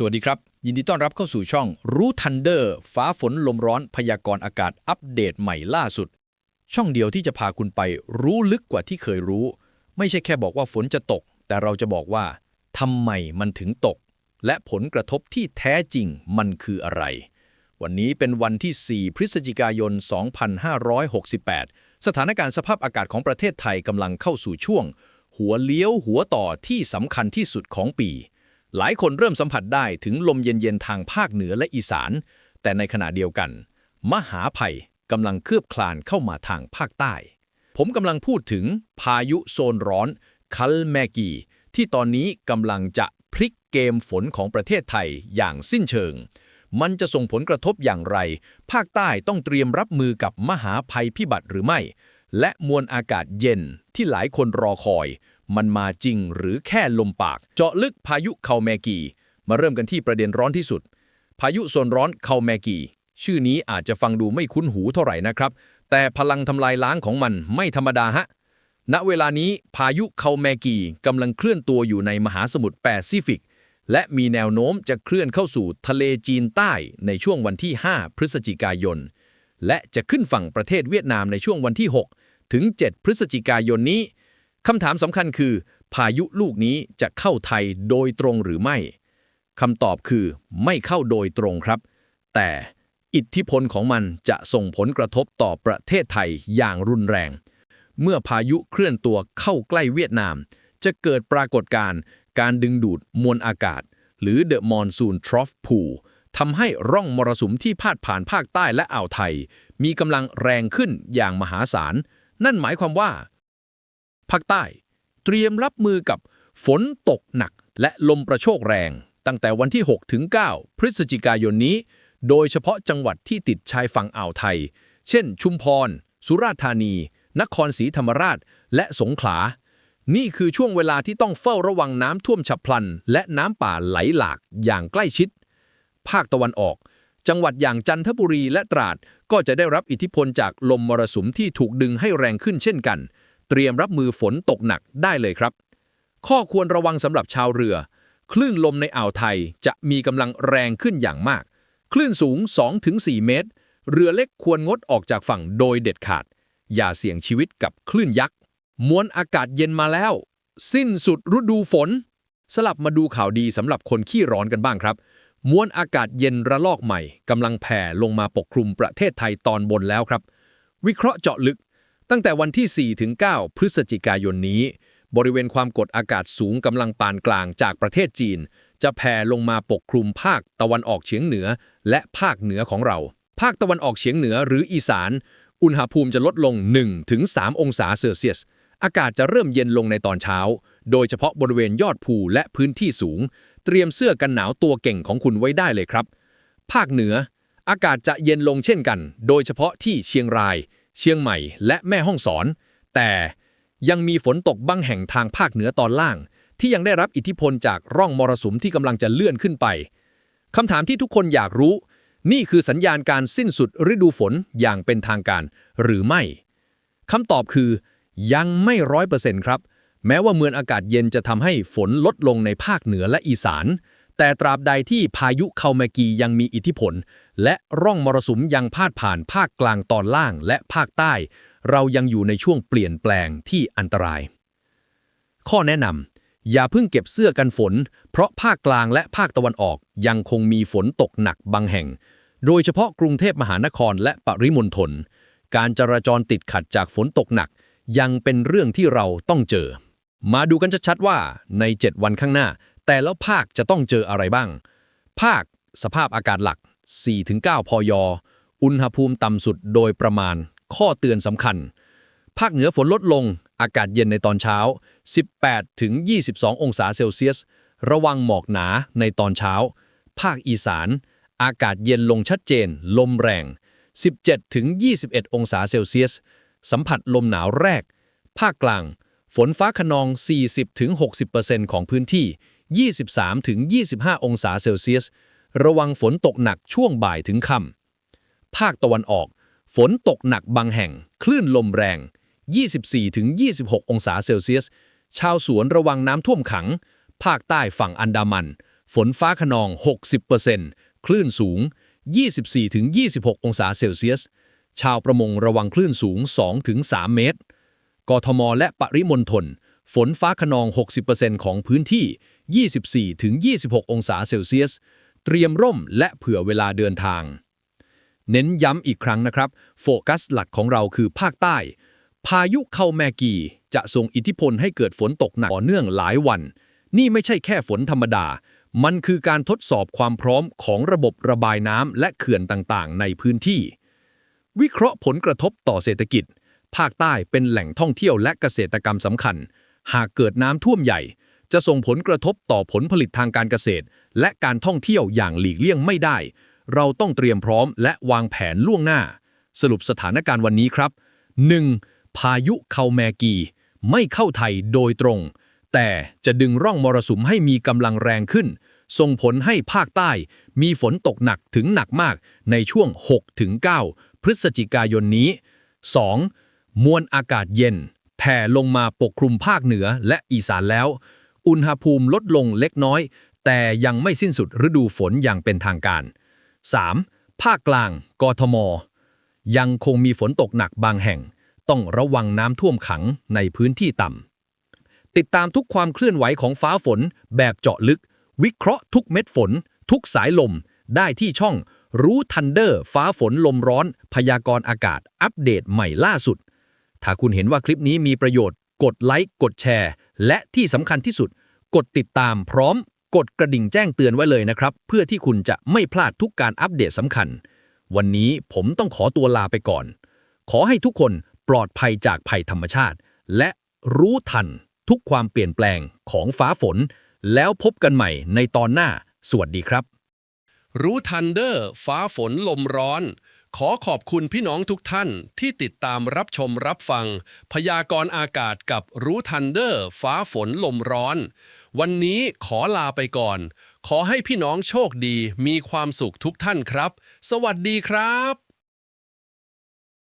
สวัสดีครับ ยินดีต้อนรับเข้าสู่ช่องรู้ทันเดอร์ ฟ้าฝนลมร้อนพยากรณ์อากาศอัปเดตใหม่ล่าสุด ช่องเดียวที่จะพาคุณไปรู้ลึกกว่าที่เคยรู้ ไม่ใช่แค่บอกว่าฝนจะตก แต่เราจะบอกว่าทำไมมันถึงตก และผลกระทบที่แท้จริงมันคืออะไร วันนี้เป็นวันที่ 4 พฤศจิกายน 2568 สถานการณ์สภาพอากาศของประเทศไทยกำลังเข้าสู่ช่วง หัวเลี้ยวหัวต่อที่สำคัญที่สุดของปี หลายคนเริ่มสัมผัสได้ถึงลมเย็นๆทางภาคเหนือและอีสาน แต่ในขณะเดียวกัน มหาภัยกำลังเคลือบคลานเข้ามาทางภาคใต้ ผมกำลังพูดถึงพายุโซนร้อน คัลแมกี ที่ตอนนี้กำลังจะพลิกเกมฝนของประเทศไทยอย่างสิ้นเชิง มันจะส่งผลกระทบอย่างไร ภาคใต้ต้องเตรียมรับมือกับมหาภัยพิบัติหรือไม่ และมวลอากาศเย็นที่หลายคนรอคอย มันมาจริงหรือแค่ลมปาก เจาะลึกพายุเคาแมกี มาเริ่มกันที่ประเด็นร้อนที่สุด พายุโซนร้อนเคาแมกี ชื่อนี้อาจจะฟังดูไม่คุ้นหูเท่าไหร่นะครับ แต่พลังทำลายล้างของมันไม่ธรรมดาฮะ ณ เวลานี้พายุเคาแมกีกำลังเคลื่อนตัวอยู่ในมหาสมุทรแปซิฟิก และมีแนวโน้มจะเคลื่อนเข้าสู่ทะเลจีนใต้ในช่วงวันที่ 5 พฤศจิกายน และจะขึ้นฝั่งประเทศเวียดนามในช่วงวันที่ 6 ถึง 7 พฤศจิกายนนี้ คำถามสำคัญคือ พายุลูกนี้จะเข้าไทยโดยตรงหรือไม่คำตอบคือไม่เข้าโดยตรงครับ แต่อิทธิพลของมันจะส่งผลกระทบต่อประเทศไทยอย่างรุนแรง เมื่อพายุเคลื่อนตัวเข้าใกล้เวียดนาม จะเกิดปรากฏการณ์การดึงดูดมวลอากาศ หรือ The Monsoon Trough Pool ทำให้ร่องมรสุมที่พาดผ่านภาคใต้และอ่าวไทย มีกำลังแรงขึ้นอย่างมหาศาล นั่นหมายความว่า ภาคใต้ เตรียมรับมือกับฝนตกหนักและลมประโชกแรง ตั้งแต่วันที่ 6 ถึง 9 พฤศจิกายนนี้ โดยเฉพาะจังหวัดที่ติดชายฝั่งอ่าวไทย เช่น ชุมพร สุราษฎร์ธานี นครศรีธรรมราช และสงขลา นี่คือช่วงเวลาที่ต้องเฝ้าระวังน้ำท่วมฉับพลัน และน้ำป่าไหลหลากอย่างใกล้ชิด ภาคตะวันออกจังหวัดอย่างจันทบุรีและตราดก็จะได้รับอิทธิพลจากลมมรสุมที่ถูกดึงให้แรงขึ้นเช่นกัน เตรียมรับมือฝนตกหนักได้เลยครับ ข้อควรระวังสำหรับชาวเรือ คลื่นลมในอ่าวไทยจะมีกำลังแรงขึ้นอย่างมาก คลื่นสูง 2-4 เมตร เรือเล็กควรงดออกจากฝั่งโดยเด็ดขาด อย่าเสี่ยงชีวิตกับคลื่นยักษ์มวลอากาศเย็นมาแล้ว สิ้นสุดฤดูฝน สลับมาดูข่าวดีสำหรับคนขี้ร้อนกันบ้างครับมวลอากาศเย็นระลอกใหม่กำลังแผ่ลงมาปกคลุมประเทศไทยตอนบนแล้วครับ วิเคราะห์เจาะลึก ตั้งแต่วันที่ 4 ถึง 9 พฤศจิกายนนี้ บริเวณความกดอากาศสูงกำลังปานกลางจากประเทศจีน จะแผ่ลงมาปกคลุมภาคตะวันออกเฉียงเหนือ และภาคเหนือของเรา ภาคตะวันออกเฉียงเหนือหรืออีสาน อุณหภูมิจะลดลง 1-3 องศาเซลเซียส อากาศจะเริ่มเย็นลงในตอนเช้า โดยเฉพาะบริเวณยอดภูและพื้นที่สูง เตรียมเสื้อกันหนาวตัวเก่งของคุณไว้ได้เลยครับ ภาคเหนือ อากาศจะเย็นลงเช่นกัน โดยเฉพาะที่เชียงราย เชียงใหม่ และแม่ฮ่องสอน แต่ยังมีฝนตกบางแห่งทางภาคเหนือตอนล่าง ที่ยังได้รับอิทธิพลจากร่องมรสุมที่กำลังจะเลื่อนขึ้นไปคำถามที่ทุกคนอยากรู้ นี่คือสัญญาณการสิ้นสุดฤดูฝนอย่างเป็นทางการ หรือไม่คำตอบคือ ยังไม่ร้อยเปอร์เซ็นต์ครับ แม้ว่าเมืองอากาศเย็นจะทำให้ฝนลดลงในภาคเหนือและอีสาน แต่ตราบใดที่พายุเคาแมกียังมีอิทธิพล และร่องมรสุมยังพาดผ่านภาคกลางตอนล่างและภาคใต้ เรายังอยู่ในช่วงเปลี่ยนแปลงที่อันตราย ข้อแนะนำอย่าเพิ่งเก็บเสื้อกันฝน เพราะภาคกลางและภาคตะวันออกยังคงมีฝนตกหนักบางแห่ง โดยเฉพาะกรุงเทพมหานครและปริมณฑลการจราจรติดขัดจากฝนตกหนัก ยังเป็นเรื่องที่เราต้องเจอ มาดูกันชัดๆว่าใน 7 วันข้างหน้า แต่แล้วภาคจะต้องเจออะไรบ้าง ภาคสภาพอากาศหลัก 4-9พยอุณหภูมิต่ำสุดโดยประมาณ ข้อเตือนสำคัญ ภาคเหนือฝนลดลง อากาศเย็นในตอนเช้า 18-22 องศาเซลเซียส ระวังหมอกหนาในตอนเช้า ภาคอีสาน อากาศเย็นลงชัดเจน ลมแรง 17-21 องศาเซลเซียส สัมผัสลมหนาวแรก ภาคกลาง ฝนฟ้าขนอง 40-60%ของพื้นที่ 23-25 องศาเซลเซียส ระวังฝนตกหนักช่วงบ่ายถึงค่ำภาคตะวันออก ฝนตกหนักบางแห่ง คลื่นลมแรง 24-26 องศาเซลเซียส ชาวสวนระวังน้ำท่วมขัง ภาคใต้ฝั่งอันดามัน ฝนฟ้าขนอง 60%คลื่นสูง 24-26 องศาเซลเซียส ชาวประมงระวังคลื่นสูง 2-3 เมตร กทม และปริมณฑล ฝนฟ้าขนอง 60%ของพื้นที่ 24-26 องศาเซลเซียส เตรียมร่มและเผื่อเวลาเดินทาง เน้นย้ำอีกครั้งนะครับ โฟกัสหลักของเราคือภาคใต้ พายุเข้าแมกีจะส่งอิทธิพลให้เกิดฝนตกหนักต่อเนื่องหลายวัน นี่ไม่ใช่แค่ฝนธรรมดา มันคือการทดสอบความพร้อมของระบบระบายน้ำและเขื่อนต่างๆ ในพื้นที่ วิเคราะห์ผลกระทบต่อเศรษฐกิจ ภาคใต้เป็นแหล่งท่องเที่ยวและเกษตรกรรมสำคัญ หากเกิดน้ำท่วมใหญ่ จะส่งผลกระทบต่อผลผลิตทางการเกษตร และการท่องเที่ยวอย่างหลีกเลี่ยงไม่ได้ เราต้องเตรียมพร้อมและวางแผนล่วงหน้า สรุปสถานการณ์วันนี้ครับ 1. พายุเคาแมกี ไม่เข้าไทยโดยตรง แต่จะดึงร่องมรสุมให้มีกำลังแรงขึ้น ส่งผลให้ภาคใต้ มีฝนตกหนักถึงหนักมากในช่วง 6-9 พฤศจิกายนนี้ 2. มวลอากาศเย็น แผ่ลงมาปกคลุมภาคเหนือและอีสานแล้ว อุณหภูมิลดลงเล็กน้อย แต่ยังไม่สิ้นสุดฤดูฝนอย่างเป็นทางการ 3. ภาคกลาง กทม ยังคงมีฝนตกหนักบางแห่ง ต้องระวังน้ำท่วมขังในพื้นที่ต่ำ ติดตามทุกความเคลื่อนไหวของฟ้าฝน แบบเจาะลึก วิเคราะห์ทุกเม็ดฝน ทุกสายลม ได้ที่ช่อง รู้ทันเดอร์ ฟ้าฝนลมร้อน พยากรณ์อากาศ อัปเดตใหม่ล่าสุด ถ้าคุณเห็นว่าคลิปนี้มีประโยชน์ กดไลค์ กดแชร์ และที่สำคัญที่สุด กดติดตามพร้อม กดกระดิ่งแจ้งเตือนไว้เลยนะครับ เพื่อที่คุณจะไม่พลาดทุกการอัปเดตสำคัญ วันนี้ผมต้องขอตัวลาไปก่อน ขอให้ทุกคนปลอดภัยจากภัยธรรมชาติ และรู้ทันทุกความเปลี่ยนแปลงของฟ้าฝน แล้วพบกันใหม่ในตอนหน้า สวัสดีครับ รู้ทันเดอร์ ฟ้าฝนลมร้อน ขอขอบคุณพี่น้องทุกท่านที่ติดตามรับชมรับฟัง พยากรณ์อากาศกับรู้ทันเดอร์ ฟ้าฝนลมร้อน วันนี้ขอลาไปก่อน ขอให้พี่น้องโชคดีมีความสุขทุกท่านครับ สวัสดีครับ